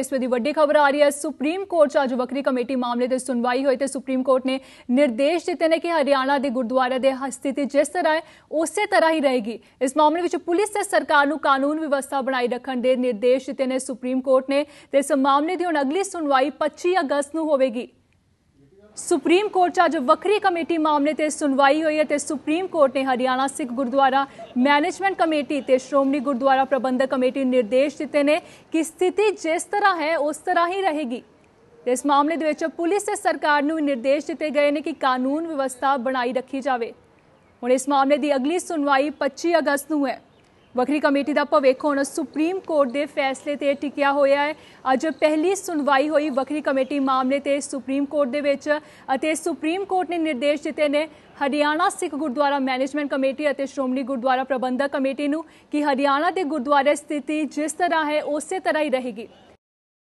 ਇਸ ਵੇਲੇ ਦੀ ਵੱਡੀ ਖਬਰ ਆ ਰਹੀ ਹੈ। ਸੁਪਰੀਮ ਕੋਰਟ 'ਚ ਅੱਜ ਵੱਖਰੀ ਕਮੇਟੀ ਮਾਮਲੇ ਤੇ ਸੁਣਵਾਈ ਹੋਈ ਤੇ ਸੁਪਰੀਮ ਕੋਰਟ ਨੇ ਨਿਰਦੇਸ਼ ਦਿੱਤੇ ਨੇ ਕਿ ਹਰਿਆਣਾ ਦੇ ਗੁਰਦੁਆਰਿਆਂ ਦੇ ਸਥਿਤੀ ਜਿਸ ਤਰ੍ਹਾਂ ਹੈ, ਉਸੇ ਤਰ੍ਹਾਂ ਹੀ ਰਹੇਗੀ। ਇਸ ਮਾਮਲੇ ਵਿੱਚ ਪੁਲਿਸ ਤੇ ਸਰਕਾਰ ਨੂੰ ਕਾਨੂੰਨ ਵਿਵਸਥਾ ਬਣਾਈ ਰੱਖਣ ਦੇ ਨਿਰਦੇਸ਼ ਦਿੱਤੇ ਨੇ ਸੁਪਰੀਮ ਕੋਰਟ ਨੇ ਤੇ ਇਸ ਮਾਮਲੇ ਦੀ ਹੁਣ ਅਗਲੀ ਸੁਣਵਾਈ 25 ਅਗਸਤ ਨੂੰ ਹੋਵੇਗੀ। ਸੁਪਰੀਮ ਕੋਰਟ 'ਚ ਅੱਜ ਵੱਖਰੀ ਕਮੇਟੀ ਮਾਮਲੇ ਤੇ ਸੁਣਵਾਈ ਹੋਈ ਹੈ ਤੇ ਸੁਪਰੀਮ ਕੋਰਟ ਨੇ ਹਰਿਆਣਾ ਸਿੱਖ ਗੁਰਦੁਆਰਾ ਮੈਨੇਜਮੈਂਟ ਕਮੇਟੀ ਤੇ ਸ਼੍ਰੋਮਣੀ ਗੁਰਦੁਆਰਾ ਪ੍ਰਬੰਧਕ ਕਮੇਟੀ ਨਿਰਦੇਸ਼ ਦਿੱਤੇ ਨੇ ਕਿ ਸਥਿਤੀ ਜਿਸ ਤਰ੍ਹਾਂ ਹੈ, ਉਸ ਤਰ੍ਹਾਂ ਹੀ ਰਹੇਗੀ। ਤੇ ਇਸ ਮਾਮਲੇ ਦੇ ਵਿੱਚ ਪੁਲਿਸ ਤੇ ਸਰਕਾਰ ਨੂੰ ਨਿਰਦੇਸ਼ ਦਿੱਤੇ ਗਏ ਨੇ ਕਿ ਕਾਨੂੰਨ ਵਿਵਸਥਾ ਬਣਾਈ ਰੱਖੀ ਜਾਵੇ। ਹੁਣ ਇਸ ਮਾਮਲੇ ਦੀ ਅਗਲੀ ਸੁਣਵਾਈ 25 ਅਗਸਤ ਨੂੰ ਹੈ। ਵੱਖਰੀ ਕਮੇਟੀ ਦਾ ਭਵਿੱਖ ਹੁਣ ਸੁਪਰੀਮ ਕੋਰਟ ਦੇ ਫੈਸਲੇ ਤੇ ਟਿਕਿਆ ਹੋਇਆ ਹੈ। ਅੱਜ ਪਹਿਲੀ ਸੁਣਵਾਈ ਹੋਈ ਵੱਖਰੀ ਕਮੇਟੀ ਮਾਮਲੇ ਤੇ ਸੁਪਰੀਮ ਕੋਰਟ ਦੇ ਵਿੱਚ ਅਤੇ ਸੁਪਰੀਮ ਕੋਰਟ ਨੇ ਨਿਰਦੇਸ਼ ਦਿੱਤੇ ਨੇ ਹਰਿਆਣਾ ਸਿੱਖ ਗੁਰਦੁਆਰਾ ਮੈਨੇਜਮੈਂਟ ਕਮੇਟੀ ਅਤੇ ਸ਼੍ਰੋਮਣੀ ਗੁਰਦੁਆਰਾ ਪ੍ਰਬੰਧਕ ਕਮੇਟੀ ਨੂੰ ਕਿ ਹਰਿਆਣਾ ਦੇ ਗੁਰਦੁਆਰੇ ਸਥਿਤੀ ਜਿਸ ਤਰ੍ਹਾਂ ਹੈ, ਉਸੇ ਤਰ੍ਹਾਂ ਹੀ ਰਹੇਗੀ।